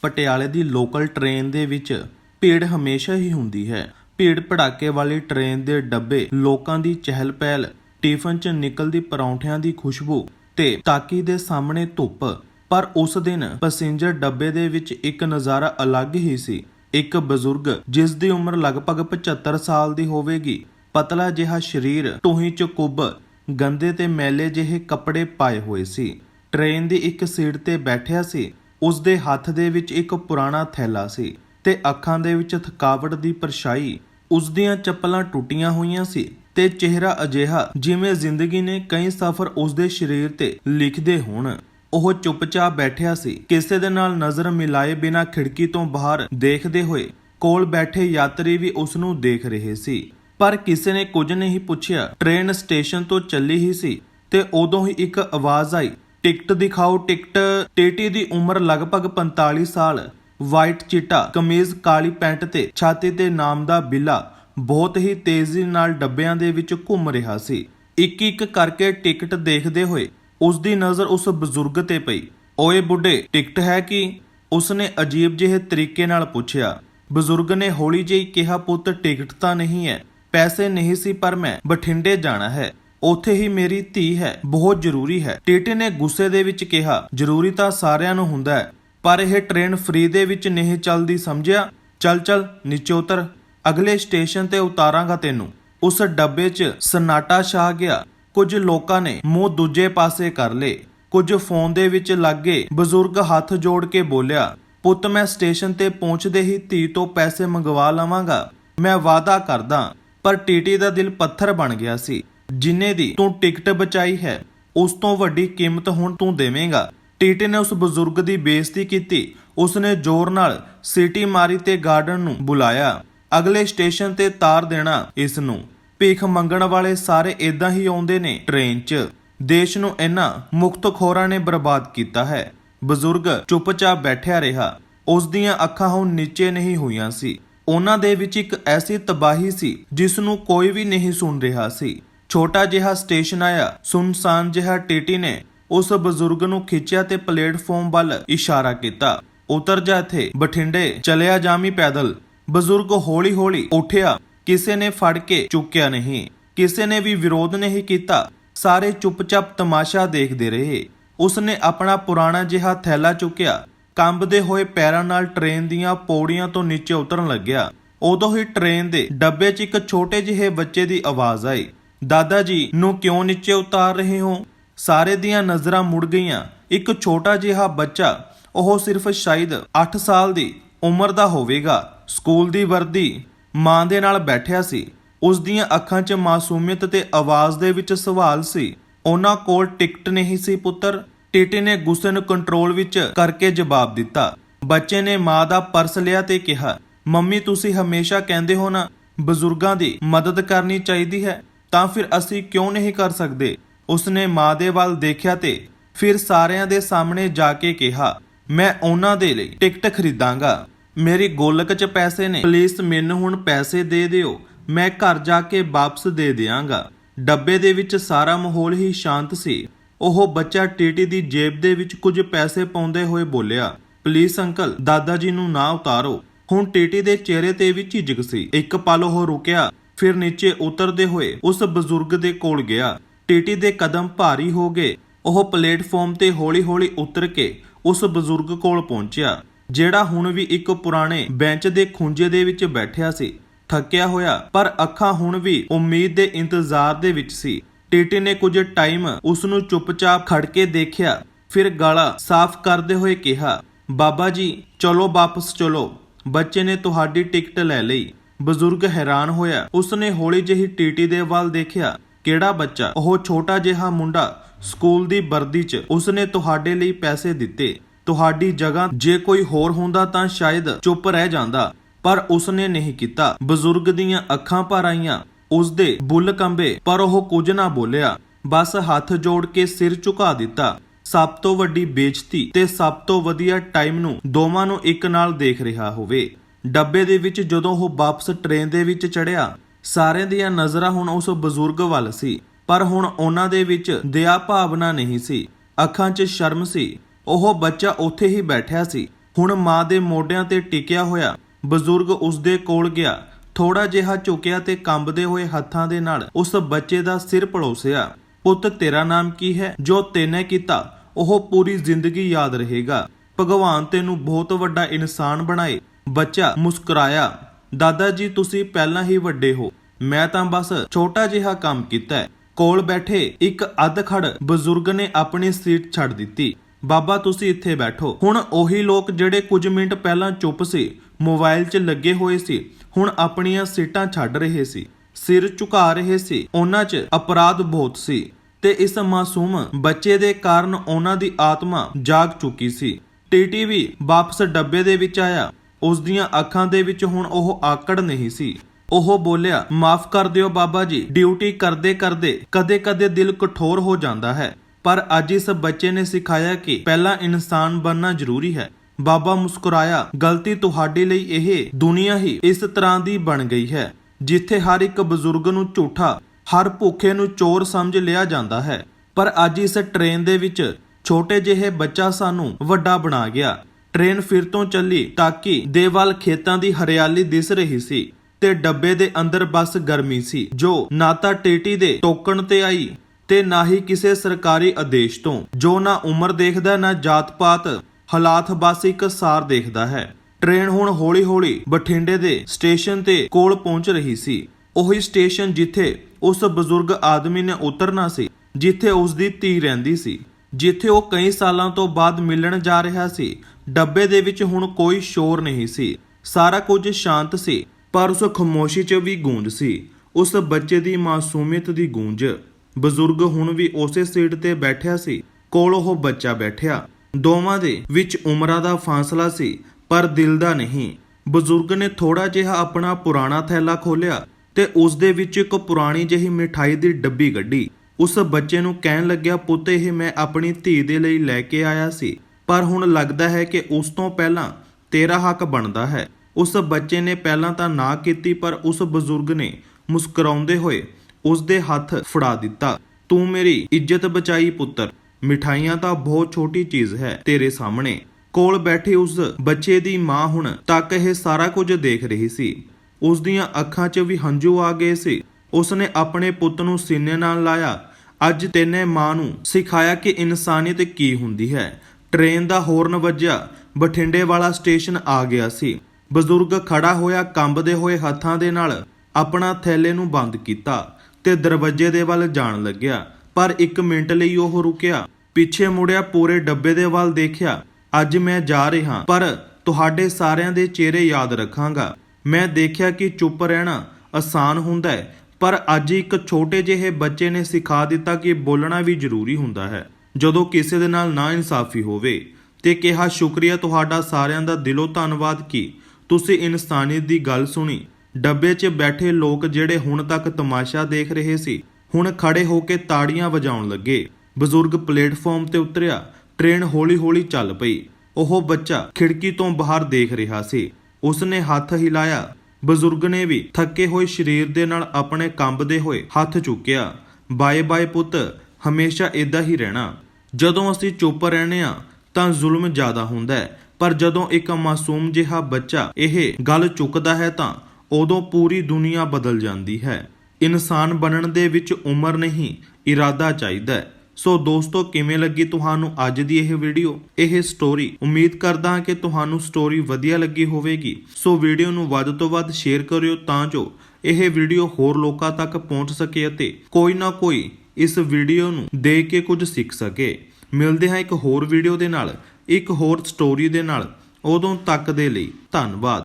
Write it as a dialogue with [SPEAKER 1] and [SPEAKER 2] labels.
[SPEAKER 1] ਪਟਿਆਲੇ ਦੀ local train ਦੇ ਵਿੱਚ ਭੀੜ ਹਮੇਸ਼ਾ ਹੀ ਹੁੰਦੀ ਹੈ। ਭੀੜ ਭੜਾਕੇ ਵਾਲੀ ਟ੍ਰੇਨ ਦੇ ਡੱਬੇ ਲੋਕਾਂ ਦੀ ਚਹਿਲ ਪਹਿਲ ਟਿਫਨ 'ਚ ਨਿਕਲਦੀ ਪਰੌਂਠਿਆਂ ਦੀ ਖੁਸ਼ਬੂ ਤੇ ਤਾਕੀ ਦੇ ਸਾਹਮਣੇ ਧੁੱਪ। ਪਰ ਉਸ ਦਿਨ ਪੈਸੇਂਜਰ ਡੱਬੇ ਦੇ ਵਿੱਚ ਇੱਕ ਨਜ਼ਾਰਾ ਅਲੱਗ ਹੀ ਸੀ। ਇੱਕ ਬਜ਼ੁਰਗ, ਜਿਸ ਦੀ ਉਮਰ ਲਗਭਗ 75 ਸਾਲ ਦੀ ਹੋਵੇਗੀ, ਪਤਲਾ ਜਿਹਾ ਸਰੀਰ, ਟੂਹੀ 'ਚ ਗੰਦੇ ਤੇ ਮੈਲੇ ਜਿਹੇ ਕੱਪੜੇ ਪਾਏ ਹੋਏ ਸੀ। ਟ੍ਰੇਨ ਦੀ ਇੱਕ ਸੀਟ ਤੇ ਬੈਠਿਆ ਸੀ। ਉਸ ਦੇ ਹੱਥ ਦੇ ਵਿੱਚ ਇੱਕ ਪੁਰਾਣਾ ਥੈਲਾ ਸੀ ਤੇ ਅੱਖਾਂ ਦੇ ਵਿੱਚ ਥਕਾਵਟ ਦੀ ਪਰਛਾਈ ਉਸ ਦੀਆਂ ਚੱਪਲਾਂ ਟੁੱਟੀਆਂ ਹੋਈਆਂ ਸੀ ਤੇ ਚਿਹਰਾ ਅਜਿਹਾ ਜਿਵੇਂ ਜ਼ਿੰਦਗੀ ਨੇ ਕਈ ਸਫ਼ਰ ਉਸ ਦੇ ਸਰੀਰ ਤੇ ਲਿਖਦੇ ਹੋਣ। ਉਹ ਚੁੱਪਚਾਪ ਬੈਠਿਆ ਸੀ। ਕਿਸੇ ਦੇ ਨਾਲ ਨਜ਼ਰ ਮਿਲਾਏ ਬਿਨਾਂ ਖਿੜਕੀ ਤੋਂ ਬਾਹਰ ਦੇਖਦੇ ਹੋਏ ਕੋਲ ਬੈਠੇ ਯਾਤਰੀ ਵੀ ਉਸ ਨੂੰ ਦੇਖ ਰਹੇ ਸੀ। ਪਰ ਕਿਸੇ ਨੇ ਕੁਝ ਨਹੀਂ ਪੁੱਛਿਆ। ਟ੍ਰੇਨ ਸਟੇਸ਼ਨ ਤੋਂ ਚੱਲੀ ਹੀ ਸੀ ਤੇ ਉਦੋਂ ਹੀ ਇੱਕ ਆਵਾਜ਼ ਆਈ। ਟਿਕਟ ਦਿਖਾਓ। ਟਿਕਟ, ਟੇਟੀ ਦੀ ਉਮਰ ਲਗਭਗ 45 ਸਾਲ। ਵਾਈਟ ਚਿੱਟਾ, ਕਮੀਜ਼ ਕਾਲੀ ਪੈਂਟ ਤੇ ਛਾਤੀ ਤੇ ਨਾਮ ਦਾ ਬਿੱਲਾ ਬਹੁਤ ਹੀ ਤੇਜ਼ੀ ਨਾਲ ਡੱਬਿਆਂ ਦੇ ਵਿੱਚ ਘੁੰਮ ਰਿਹਾ ਸੀ। ਇੱਕ ਇੱਕ ਕਰਕੇ ਟਿਕਟ ਦੇਖਦੇ ਹੋਏ ਉਸ ਦੀ ਨਜ਼ਰ ਉਸ ਬਜ਼ੁਰਗ ਤੇ ਪਈ। ਓਏ ਬੁੱਢੇ, ਟਿਕਟ ਹੈ ਕਿ? ਉਸਨੇ ਅਜੀਬ ਜਿਹੇ ਤਰੀਕੇ ਨਾਲ ਪੁੱਛਿਆ। ਬਜ਼ੁਰਗ ਨੇ ਹੌਲੀ ਜਿਹੀ ਕਿਹਾ, ਪੁੱਤ, ਟਿਕਟ ਤਾਂ ਨਹੀਂ ਹੈ। ਪੈਸੇ ਨਹੀਂ ਸੀ, ਪਰ ਮੈਂ ਬਠਿੰਡੇ ਜਾਣਾ ਹੈ। ਉੱਥੇ ਹੀ ਮੇਰੀ ਧੀ ਹੈ, ਬਹੁਤ ਜ਼ਰੂਰੀ ਹੈ। ਟੀਟੀ ਨੇ ਗੁੱਸੇ ਦੇ ਵਿੱਚ ਕਿਹਾ, ਜ਼ਰੂਰੀ ਤਾਂ ਸਾਰਿਆਂ ਨੂੰ ਹੁੰਦਾ ਹੈ, ਪਰ ਇਹ ਟ੍ਰੇਨ ਫ੍ਰੀ ਦੇ ਵਿੱਚ ਨਹੀਂ ਚੱਲਦੀ ਸਮਝਿਆ? ਚੱਲ ਚੱਲ ਨੀਚੇ ਉਤਰ ਅਗਲੇ ਸਟੇਸ਼ਨ ਤੇ ਉਤਾਰਾਂਗਾ ਤੈਨੂੰ। ਉਸ ਡੱਬੇ 'ਚ ਸਨਾਟਾ ਛਾ ਗਿਆ। ਕੁਝ ਲੋਕਾਂ ਨੇ ਮੂੰਹ ਦੂਜੇ ਪਾਸੇ ਕਰ ਲਏ। ਕੁਝ ਫੋਨ ਦੇ ਵਿੱਚ ਲੱਗੇ ਬਜ਼ੁਰਗ ਹੱਥ ਜੋੜ ਕੇ ਬੋਲਿਆ, ਪੁੱਤ, ਮੈਂ ਸਟੇਸ਼ਨ ਤੇ ਪਹੁੰਚਦੇ ਹੀ ਧੀ ਤੋਂ ਪੈਸੇ ਮੰਗਵਾ ਲਵਾਂਗਾ। ਮੈਂ ਵਾਅਦਾ ਕਰਦਾ, ਪਰ ਟੀਟੀ ਦਾ ਦਿਲ ਪੱਥਰ ਬਣ ਗਿਆ ਸੀ। ਜਿਨੇ ਦੀ ਤੂੰ ਟਿਕਟ ਬਚਾਈ ਹੈ, ਉਸ ਤੋਂ ਵੱਡੀ ਕੀਮਤ ਹੁਣ ਤੂੰ ਦੇਵੇਂਗਾ। ਟੀਟੀ ਨੇ ਉਸ ਬਜ਼ੁਰਗ ਦੀ ਬੇਇੱਜ਼ਤੀ ਕੀਤੀ। ਉਸਨੇ ਜ਼ੋਰ ਨਾਲ ਸੀਟੀ ਮਾਰੀ ਤੇ ਗਾਰਡਨ ਨੂੰ ਬੁਲਾਇਆ। ਅਗਲੇ ਸਟੇਸ਼ਨ ਤੇ ਤਾਰ ਦੇਣਾ ਇਸ ਨੂੰ। ਭੀਖ ਮੰਗਣ ਵਾਲੇ ਸਾਰੇ ਇਦਾਂ ਹੀ ਆਉਂਦੇ ਨੇ ਟ੍ਰੇਨ 'ਚ। ਦੇਸ਼ ਨੂੰ ਇਹਨਾਂ ਮੁਕਤਖੋਰਾਂ ਨੇ ਬਰਬਾਦ ਕੀਤਾ ਹੈ। ਬਜ਼ੁਰਗ ਚੁੱਪਚਾਪ ਬੈਠਿਆ ਰਿਹਾ। ਉਸ ਦੀਆਂ ਅੱਖਾਂ ਹੁਣ ਨੀਚੇ ਨਹੀਂ ਹੋਈਆਂ ਸੀ। ਉਹਨਾਂ ਦੇ ਵਿੱਚ ਇੱਕ ਐਸੀ ਤਬਾਹੀ ਸੀ, ਜਿਸ ਨੂੰ ਕੋਈ ਵੀ ਨਹੀਂ ਸੁਣ ਰਿਹਾ ਸੀ। ਛੋਟਾ ਜਿਹਾ ਸਟੇਸ਼ਨ ਆਇਆ। ਸੁਨਸਾਨ ਜਿਹਾ ਟੀਟੀ ਨੇ ਉਸ ਬਜ਼ੁਰਗ ਨੂੰ ਖਿੱਚਿਆ ਤੇ ਪਲੇਟਫਾਰਮ ਵੱਲ ਇਸ਼ਾਰਾ ਕੀਤਾ। ਉਤਰ ਜਾ ਇੱਥੇ, ਬਠਿੰਡੇ, ਚਲਿਆ ਜਾਮੀ ਪੈਦਲ। ਬਜ਼ੁਰਗ ਹੌਲੀ-ਹੌਲੀ ਉੱਠਿਆ। ਕਿਸੇ ਨੇ ਫੜ ਕੇ ਚੁੱਕਿਆ ਨਹੀਂ। ਕਿਸੇ ਨੇ ਵੀ ਵਿਰੋਧ ਨਹੀਂ ਕੀਤਾ। ਸਾਰੇ ਚੁੱਪਚਾਪ ਤਮਾਸ਼ਾ ਦੇਖਦੇ ਰਹੇ। ਉਸਨੇ ਆਪਣਾ ਪੁਰਾਣਾ ਜਿਹਾ ਥੈਲਾ ਚੁੱਕਿਆ। ਕੰਬਦੇ ਹੋਏ ਪੈਰਾਂ ਨਾਲ ਟ੍ਰੇਨ ਦੀਆਂ ਪੌੜੀਆਂ ਤੋਂ ਨੀਚੇ ਉਤਰਨ ਲੱਗਿਆ। ਉਦੋਂ ਹੀ ਟ੍ਰੇਨ ਦੇ ਡੱਬੇ 'ਚ ਇੱਕ ਛੋਟੇ ਜਿਹੇ ਬੱਚੇ ਦੀ ਆਵਾਜ਼ ਆਈ। ਦਾਦਾ ਜੀ, ਨੂੰ ਕਿਉਂ ਨੀਚੇ ਉਤਾਰ ਰਹੇ ਹੋ? ਸਾਰੇ ਦੀਆਂ ਨਜ਼ਰਾਂ ਮੁੜ ਗਈਆਂ। ਇੱਕ ਛੋਟਾ ਜਿਹਾ ਬੱਚਾ, ਉਹ ਸਿਰਫ ਸ਼ਾਇਦ 8 ਸਾਲ ਦੀ ਉਮਰ ਦਾ ਹੋਵੇਗਾ, ਸਕੂਲ ਦੀ ਵਰਦੀ ਮਾਂ ਦੇ ਨਾਲ ਬੈਠਿਆ ਸੀ। ਉਸ ਦੀਆਂ ਅੱਖਾਂ 'ਚ ਮਾਸੂਮੀਅਤ ਤੇ ਆਵਾਜ਼ ਦੇ ਵਿੱਚ ਸਵਾਲ ਸੀ। ਉਹਨਾਂ ਕੋਲ ਟਿਕਟ ਨਹੀਂ ਸੀ ਪੁੱਤਰ। ਟੀਟੀ ਨੇ ਗੁੱਸੇ ਨੂੰ ਕੰਟਰੋਲ ਵਿੱਚ ਕਰਕੇ ਜਵਾਬ ਦਿੱਤਾ। ਬੱਚੇ ਨੇ ਮਾਂ ਦਾ ਪਰਸ ਲਿਆ ਤੇ ਕਿਹਾ, ਮੰਮੀ, ਤੁਸੀਂ ਹਮੇਸ਼ਾ ਕਹਿੰਦੇ ਹੋ ਨਾ, ਬਜ਼ੁਰਗਾਂ ਦੀ ਮਦਦ ਕਰਨੀ ਚਾਹੀਦੀ ਹੈ। ਤਾਂ ਫਿਰ ਅਸੀਂ ਕਿਉਂ ਨਹੀਂ ਕਰ ਸਕਦੇ? ਉਸਨੇ ਮਾਂ ਦੇ ਵੱਲ ਦੇਖਿਆ ਤੇ ਫਿਰ ਸਾਰਿਆਂ ਦੇ ਸਾਹਮਣੇ ਜਾ ਕੇ ਕਿਹਾ, ਮੈਂ ਉਹਨਾਂ ਦੇ ਲਈ ਟਿਕਟ ਖਰੀਦਾਂਗਾ। ਮੇਰੀ ਗੋਲਕ 'ਚ ਪੈਸੇ ਨੇ। ਪਲੀਜ਼ ਮੈਨੂੰ ਹੁਣ ਪੈਸੇ ਦੇ ਦਿਓ। ਮੈਂ ਘਰ ਜਾ ਕੇ ਵਾਪਸ ਦੇ ਦਿਆਂਗਾ। ਡੱਬੇ ਦੇ ਵਿੱਚ ਸਾਰਾ ਮਾਹੌਲ ਹੀ ਸ਼ਾਂਤ ਸੀ। ਉਹ ਬੱਚਾ ਟੀਟੀ ਦੀ ਜੇਬ ਦੇ ਵਿੱਚ ਕੁਝ ਪੈਸੇ ਪਾਉਂਦੇ ਹੋਏ ਬੋਲਿਆ ਪਲੀਜ਼ ਅੰਕਲ, ਦਾਦਾ ਜੀ ਨੂੰ ਨਾ ਉਤਾਰੋ। ਹੁਣ ਟੀਟੀ ਦੇ ਚਿਹਰੇ ਤੇ ਵੀ ਝਿਜਕ ਸੀ। ਇੱਕ ਪਲ ਉਹ ਰੁਕਿਆ। ਫਿਰ ਨੀਚੇ ਉਤਰਦੇ ਹੋਏ ਉਸ ਬਜ਼ੁਰਗ ਦੇ ਕੋਲ ਗਿਆ। ਟੀਟੀ ਦੇ ਕਦਮ ਭਾਰੀ ਹੋ ਗਏ। ਉਹ ਪਲੇਟਫਾਰਮ ਤੇ ਹੌਲੀ-ਹੌਲੀ ਉਤਰ ਕੇ ਉਸ ਬਜ਼ੁਰਗ ਕੋਲ ਪਹੁੰਚਿਆ, ਜਿਹੜਾ ਹੁਣ ਵੀ ਇੱਕ ਪੁਰਾਣੇ ਬੈਂਚ ਦੇ ਖੁੰਝੇ ਦੇ ਵਿੱਚ ਬੈਠਿਆ ਸੀ। ਥੱਕਿਆ ਹੋਇਆ, ਪਰ ਅੱਖਾਂ ਹੁਣ ਵੀ ਉਮੀਦ ਦੇ ਇੰਤਜ਼ਾਰ ਦੇ ਵਿੱਚ ਸੀ। ਟੀਟੀ ਨੇ ਕੁਝ ਟਾਈਮ ਉਸ ਨੂੰ ਚੁੱਪਚਾਪ ਖੜ ਕੇ ਦੇਖਿਆ, ਫਿਰ ਗਲਾ ਸਾਫ਼ ਕਰਦੇ ਹੋਏ ਕਿਹਾ, ਬਾਬਾ ਜੀ, ਚਲੋ ਵਾਪਸ ਚਲੋ। ਬੱਚੇ ਨੇ ਤੁਹਾਡੀ ਟਿਕਟ ਲੈ ਲਈ। ਬਜ਼ੁਰਗ ਹੈਰਾਨ ਹੋਇਆ। ਉਸਨੇ ਹੌਲੀ ਜਿਹੀ ਟੀਟੀ ਦੇ ਵੱਲ ਦੇਖਿਆ, ਕਿਹੜਾ ਬੱਚਾ? ਉਹ ਛੋਟਾ ਜਿਹਾ ਮੁੰਡਾ ਸਕੂਲ ਦੀ ਵਰਦੀ 'ਚ ਉਸਨੇ ਤੁਹਾਡੇ ਲਈ ਪੈਸੇ ਦਿੱਤੇ। ਤੁਹਾਡੀ ਜਗ੍ਹਾ ਜੇ ਕੋਈ ਹੋਰ ਹੁੰਦਾ ਤਾਂ ਸ਼ਾਇਦ ਚੁੱਪ ਰਹਿ ਜਾਂਦਾ। ਪਰ ਉਸਨੇ ਨਹੀਂ ਕੀਤਾ। ਬਜ਼ੁਰਗ ਦੀਆਂ ਅੱਖਾਂ ਭਰ ਆਈਆਂ। ਉਸਦੇ ਬੁੱਲ ਕੰਬੇ, ਪਰ ਉਹ ਕੁਝ ਨਾ ਬੋਲਿਆ। ਬਸ ਹੱਥ ਜੋੜ ਕੇ ਸਿਰ ਝੁਕਾ ਦਿੱਤਾ। ਸਭ ਤੋਂ ਵੱਡੀ ਬੇਇੱਜ਼ਤੀ ਤੇ ਸਭ ਤੋਂ ਵਧੀਆ ਟਾਈਮ ਨੂੰ ਦੋਵਾਂ ਨੂੰ ਇੱਕ ਨਾਲ ਦੇਖ ਰਿਹਾ ਹੋਵੇ। ਡੱਬੇ ਦੇ ਵਿੱਚ ਜਦੋਂ ਉਹ ਵਾਪਸ ਟ੍ਰੇਨ ਦੇ ਵਿੱਚ ਚੜਿਆ, ਸਾਰਿਆਂ ਦੀਆਂ ਨਜ਼ਰਾਂ ਹੁਣ ਉਸ ਬਜ਼ੁਰਗ ਵੱਲ ਸੀ, ਪਰ ਹੁਣ ਉਹਨਾਂ ਦੇ ਵਿੱਚ ਦਇਆ ਭਾਵਨਾ ਨਹੀਂ ਸੀ, ਅੱਖਾਂ 'ਚ ਸ਼ਰਮ ਸੀ, ਉਹ ਬੱਚਾ ਉੱਥੇ ਹੀ ਬੈਠਿਆ ਸੀ, ਹੁਣ ਮਾਂ ਦੇ ਮੋਢਿਆਂ ਤੇ ਟਿਕਿਆ ਹੋਇਆ, ਬਜ਼ੁਰਗ ਉਸ ਦੇ ਕੋਲ ਗਿਆ ਥੋੜਾ ਜਿਹਾ ਝੁਕਿਆ ਤੇ ਕੰਬਦੇ ਹੋਏ ਹੱਥਾਂ ਦੇ ਨਾਲ ਉਸ ਬੱਚੇ ਦਾ ਸਿਰ ਪਲੋਸਿਆ ਪੁੱਤ, ਤੇਰਾ ਨਾਮ ਕੀ ਹੈ? ਜੋ ਤੈਨੇ ਕੀਤਾ, ਉਹ ਪੂਰੀ ਜ਼ਿੰਦਗੀ ਯਾਦ ਰਹੇਗਾ, ਭਗਵਾਨ ਤੈਨੂੰ ਬਹੁਤ ਵੱਡਾ ਇਨਸਾਨ ਬਣਾਏ ਬੱਚਾ ਮੁਸਕਰਾਇਆ, ਦਾਦਾ ਜੀ, ਤੁਸੀਂ ਪਹਿਲਾਂ ਹੀ ਵੱਡੇ ਹੋ। ਮੈਂ ਤਾਂ ਬਸ ਛੋਟਾ ਜਿਹਾ ਕੰਮ ਕੀਤਾ ਕੋਲ ਬੈਠੇ ਇੱਕ ਅਧਖੜ ਬਜ਼ੁਰਗ ਨੇ ਆਪਣੀ ਸੀਟ ਛੱਡ ਦਿੱਤੀ। ਬਾਬਾ, ਤੁਸੀਂ ਇੱਥੇ ਬੈਠੋ। ਹੁਣ ਉਹੀ ਲੋਕ ਜਿਹੜੇ ਕੁਝ ਮਿੰਟ ਪਹਿਲਾਂ ਚੁੱਪ ਸੀ, ਮੋਬਾਈਲ 'ਚ ਲੱਗੇ ਹੋਏ ਸੀ, ਹੁਣ ਆਪਣੀਆਂ ਸੀਟਾਂ ਛੱਡ ਰਹੇ ਸੀ, ਸਿਰ ਝੁਕਾ ਰਹੇ ਸੀ, ਉਹਨਾਂ 'ਚ ਅਪਰਾਧ ਬਹੁਤ ਸੀ ਤੇ ਇਸ ਮਾਸੂਮ ਬੱਚੇ ਦੇ ਕਾਰਨ ਉਹਨਾਂ ਦੀ ਆਤਮਾ ਜਾਗ ਚੁੱਕੀ ਸੀ। ਟੀਟੀ ਵੀ ਵਾਪਸ ਡੱਬੇ ਦੇ ਵਿੱਚ ਆਇਆ। ਉਸ ਦੀਆਂ ਅੱਖਾਂ ਦੇ ਵਿੱਚ ਹੁਣ ਉਹ ਆਕੜ ਨਹੀਂ ਸੀ। ਉਹ ਬੋਲਿਆ, ਮਾਫ ਕਰ ਦਿਓ ਬਾਬਾ ਜੀ, ਡਿਊਟੀ ਕਰਦੇ ਕਰਦੇ ਕਦੇ-ਕਦੇ ਦਿਲ ਕਠੋਰ ਹੋ ਜਾਂਦਾ ਹੈ। ਪਰ ਅੱਜ ਇਸ ਬੱਚੇ ਨੇ ਸਿਖਾਇਆ ਕਿ ਪਹਿਲਾਂ ਇਨਸਾਨ ਬਣਨਾ ਜ਼ਰੂਰੀ ਹੈ। ਬਾਬਾ ਮੁਸਕਰਾਇਆ, ਗਲਤੀ ਤੁਹਾਡੇ ਲਈ ਇਹ ਦੁਨੀਆ ਹੀ ਇਸ ਤਰ੍ਹਾਂ ਦੀ ਬਣ ਗਈ ਹੈ, ਜਿੱਥੇ ਹਰ ਇੱਕ ਬਜ਼ੁਰਗ ਨੂੰ ਝੂਠਾ, ਹਰ ਭੁੱਖੇ ਨੂੰ ਚੋਰ ਸਮਝ ਲਿਆ ਜਾਂਦਾ ਹੈ। ਪਰ ਅੱਜ ਇਸ ਟ੍ਰੇਨ ਦੇ ਵਿੱਚ ਛੋਟੇ ਜਿਹੇ ਬੱਚਾ ਸਾਨੂੰ ਵੱਡਾ ਬਣਾ ਗਿਆ। ਟ੍ਰੇਨ ਫਿਰ ਤੋਂ ਚੱਲੀ ਤਾਕੀ ਦੇ ਵੱਲ ਖੇਤਾਂ ਦੀ ਹਰਿਆਲੀ ਦਿਸ ਰਹੀ ਸੀ ਤੇ ਡੱਬੇ ਦੇ ਅੰਦਰ ਬਸ ਗਰਮੀ ਸੀ, ਜੋ ਨਾ ਤਾਂ ਟੇਟੀ ਦੇ ਟੋਕਣ ਤੇ ਆਈ ਤੇ ਨਾ ਹੀ ਕਿਸੇ ਸਰਕਾਰੀ ਆਦੇਸ਼ ਤੋਂ, ਜੋ ਨਾ ਉਮਰ ਦੇਖਦਾ, ਨਾ ਜਾਤ ਪਾਤ ਹਾਲਾਤ ਬਸ ਇੱਕ ਸਾਰ ਦੇਖਦਾ ਹੈ। ਟ੍ਰੇਨ ਹੁਣ ਹੌਲੀ-ਹੌਲੀ ਬਠਿੰਡੇ ਦੇ ਸਟੇਸ਼ਨ ਤੇ ਕੋਲ ਪਹੁੰਚ ਰਹੀ ਸੀ। ਉਹੀ ਸਟੇਸ਼ਨ ਜਿੱਥੇ ਉਸ ਬਜ਼ੁਰਗ ਆਦਮੀ ਨੇ ਉਤਰਨਾ ਸੀ, ਜਿੱਥੇ ਉਸ ਦੀ ਧੀ ਰਹਿੰਦੀ ਸੀ। ਜਿੱਥੇ ਉਹ ਕਈ ਸਾਲਾਂ ਤੋਂ ਬਾਅਦ ਮਿਲਣ ਜਾ ਰਿਹਾ ਸੀ। ਡੱਬੇ ਦੇ ਵਿੱਚ ਹੁਣ ਕੋਈ ਸ਼ੋਰ ਨਹੀਂ ਸੀ। ਸਾਰਾ ਕੁਝ ਸ਼ਾਂਤ ਸੀ, ਪਰ ਉਸ ਖਾਮੋਸ਼ੀ 'ਚ ਵੀ ਗੂੰਜ ਸੀ। ਉਸ ਬੱਚੇ ਦੀ ਮਾਸੂਮੀਅਤ ਦੀ ਗੂੰਜ। ਬਜ਼ੁਰਗ ਹੁਣ ਵੀ ਉਸੇ ਸੀਟ ਤੇ ਬੈਠਿਆ ਸੀ। ਕੋਲ ਉਹ ਬੱਚਾ ਬੈਠਿਆ। ਦੋਵਾਂ ਦੇ ਵਿੱਚ ਉਮਰਾਂ ਦਾ ਫਾਸਲਾ ਸੀ, ਪਰ ਦਿਲ ਦਾ ਨਹੀਂ। ਬਜ਼ੁਰਗ ਨੇ ਥੋੜਾ ਜਿਹਾ ਆਪਣਾ ਪੁਰਾਣਾ ਥੈਲਾ ਖੋਲ੍ਹਿਆ ਤੇ ਉਸ ਦੇ ਵਿੱਚ ਇੱਕ ਪੁਰਾਣੀ ਜਿਹੀ ਮਿਠਾਈ ਦੀ ਡੱਬੀ ਕੱਢੀ ਉਸ ਬੱਚੇ ਨੂੰ ਕਹਿਣ ਲੱਗਿਆ, ਪੁੱਤ, ਇਹ ਮੈਂ ਆਪਣੀ ਧੀ ਦੇ ਲਈ ਲੈ ਕੇ ਆਇਆ ਸੀ, ਪਰ ਹੁਣ ਲੱਗਦਾ ਹੈ ਕਿ ਉਸ ਤੋਂ ਪਹਿਲਾਂ ਤੇਰਾ ਹੱਕ ਬਣਦਾ ਹੈ। ਉਸ ਬੱਚੇ ਨੇ ਪਹਿਲਾਂ ਤਾਂ ਨਾ ਕੀਤੀ, ਪਰ ਉਸ ਬਜ਼ੁਰਗ ਨੇ ਮੁਸਕਰਾਉਂਦੇ ਹੋਏ ਉਸ ਦੇ ਹੱਥ ਫੜਾ ਦਿੱਤਾ, ਤੂੰ ਮੇਰੀ ਇੱਜ਼ਤ ਬਚਾਈ, ਪੁੱਤਰ। ਮਿਠਾਈਆਂ ਤਾਂ ਬਹੁਤ ਛੋਟੀ ਚੀਜ਼ ਹੈ ਤੇਰੇ ਸਾਹਮਣੇ। ਕੋਲ ਬੈਠੀ ਉਸ ਬੱਚੇ ਦੀ ਮਾਂ ਹੁਣ ਤੱਕ ਇਹ ਸਾਰਾ ਕੁਝ ਦੇਖ ਰਹੀ ਸੀ। ਉਸ ਦੀਆਂ ਅੱਖਾਂ 'ਚ ਵੀ ਹੰਝੂ ਆ ਗਏ ਸੀ। ਉਸ ਨੇ ਆਪਣੇ ਪੁੱਤ ਨੂੰ ਸੀਨੇ ਨਾਲ ਲਾਇਆ ਅੱਜ ਤੈਨੇ ਮਾਂ ਨੂੰ ਸਿਖਾਇਆ ਕਿ ਇਨਸਾਨੀਅਤ ਕੀ ਹੁੰਦੀ ਹੈ। ਟ੍ਰੇਨ ਦਾ ਹੌਰਨ ਵੱਜਿਆ। ਬਠਿੰਡੇ ਵਾਲਾ ਸਟੇਸ਼ਨ ਆ ਗਿਆ ਸੀ। ਬਜ਼ੁਰਗ ਖੜਾ ਹੋਇਆ ਕੰਬਦੇ ਹੋਏ ਹੱਥਾਂ ਦੇ ਨਾਲ ਆਪਣਾ ਥੈਲੇ ਨੂੰ ਬੰਦ ਕੀਤਾ ਤੇ ਦਰਵਾਜ਼ੇ ਦੇ ਵੱਲ ਜਾਣ ਲੱਗਿਆ। ਪਰ 1 ਮਿੰਟ ਲਈ ਉਹ ਰੁਕਿਆ। ਪਿੱਛੇ ਮੁੜਿਆ ਪੂਰੇ ਡੱਬੇ ਦੇ ਵੱਲ ਦੇਖਿਆ, ਅੱਜ ਮੈਂ ਜਾ ਰਿਹਾ ਪਰ ਤੁਹਾਡੇ ਸਾਰਿਆਂ ਦੇ ਚਿਹਰੇ ਯਾਦ ਰੱਖਾਂਗਾ। ਮੈਂ ਦੇਖਿਆ ਕਿ ਚੁੱਪ ਰਹਿਣਾ ਆਸਾਨ ਹੁੰਦਾ ਹੈ। ਪਰ ਅੱਜ ਇੱਕ ਛੋਟੇ ਜਿਹੇ ਬੱਚੇ ਨੇ ਸਿਖਾ ਦਿੱਤਾ ਕਿ ਬੋਲਣਾ ਵੀ ਜ਼ਰੂਰੀ ਹੁੰਦਾ ਹੈ। ਜਦੋਂ ਕਿਸੇ ਦੇ ਨਾਲ ਨਾ ਇਨਸਾਫੀ ਹੋਵੇ ਤੇ ਕਿਹਾ, ਸ਼ੁਕਰੀਆ ਤੁਹਾਡਾ ਸਾਰਿਆਂ ਦਾ ਦਿਲੋਂ ਧੰਨਵਾਦ ਕਿ? ਤੁਸੀਂ ਇਨਸਾਨੀਅਤ ਦੀ ਗੱਲ ਸੁਣੀ। ਡੱਬੇ 'ਚ ਬੈਠੇ ਲੋਕ ਜਿਹੜੇ ਹੁਣ ਤੱਕ ਤਮਾਸ਼ਾ ਦੇਖ ਰਹੇ ਸੀ, ਹੁਣ ਖੜੇ ਹੋ ਕੇ ਤਾੜੀਆਂ ਵਜਾਉਣ ਲੱਗੇ। ਬਜ਼ੁਰਗ ਪਲੇਟਫਾਰਮ ਤੇ ਉਤਰਿਆ, ਟ੍ਰੇਨ ਹੌਲੀ-ਹੌਲੀ ਚੱਲ ਪਈ। ਉਹ ਬੱਚਾ ਖਿੜਕੀ ਤੋਂ ਬਾਹਰ ਦੇਖ ਰਿਹਾ ਸੀ। ਉਸਨੇ ਹੱਥ ਹਿਲਾਇਆ। ਬਜ਼ੁਰਗ ਨੇ ਵੀ ਥੱਕੇ ਹੋਏ ਸਰੀਰ ਦੇ ਨਾਲ ਆਪਣੇ ਕੰਬਦੇ ਹੋਏ ਹੱਥ ਚੁੱਕਿਆ। ਬਾਏ ਬਾਏ ਪੁੱਤ, ਹਮੇਸ਼ਾ ਇਦਾਂ ਹੀ ਰਹਿਣਾ। ਜਦੋਂ ਅਸੀਂ ਚੁੱਪ ਰਹਿੰਦੇ ਆ ਤਾਂ ਜ਼ੁਲਮ ਜ਼ਿਆਦਾ ਹੁੰਦਾ ਹੈ। ਪਰ ਜਦੋਂ ਇੱਕ ਮਾਸੂਮ ਜਿਹਾ ਬੱਚਾ ਇਹ ਗੱਲ ਚੁੱਕਦਾ ਹੈ, ਤਾਂ ਉਦੋਂ ਪੂਰੀ ਦੁਨੀਆ ਬਦਲ ਜਾਂਦੀ ਹੈ। ਇਨਸਾਨ ਬਣਨ ਦੇ ਵਿੱਚ ਉਮਰ ਨਹੀਂ, ਇਰਾਦਾ ਚਾਹੀਦਾ ਹੈ। ਸੋ ਦੋਸਤੋ, ਕਿਵੇਂ ਲੱਗੀ ਤੁਹਾਨੂੰ ਅੱਜ ਦੀ ਇਹ ਵੀਡੀਓ ਇਹ ਸਟੋਰੀ ਉਮੀਦ ਕਰਦਾ ਹਾਂ ਕਿ ਤੁਹਾਨੂੰ ਸਟੋਰੀ ਵਧੀਆ ਲੱਗੀ ਹੋਵੇਗੀ। ਸੋ ਵੀਡੀਓ ਨੂੰ ਵੱਧ ਤੋਂ ਵੱਧ ਸ਼ੇਅਰ ਕਰਿਓ ਤਾਂ ਜੋ ਇਹ ਵੀਡੀਓ ਹੋਰ ਲੋਕਾਂ ਤੱਕ ਪਹੁੰਚ ਸਕੇ ਅਤੇ ਕੋਈ ਨਾ ਕੋਈ ਇਸ ਵੀਡੀਓ ਨੂੰ ਦੇਖ ਕੇ ਕੁਝ ਸਿੱਖ ਸਕੇ। ਮਿਲਦੇ ਹਾਂ ਇੱਕ ਹੋਰ ਵੀਡੀਓ ਦੇ ਨਾਲ, ਇੱਕ ਹੋਰ ਸਟੋਰੀ ਦੇ ਨਾਲ। ਉਦੋਂ ਤੱਕ ਦੇ ਲਈ ਧੰਨਵਾਦ।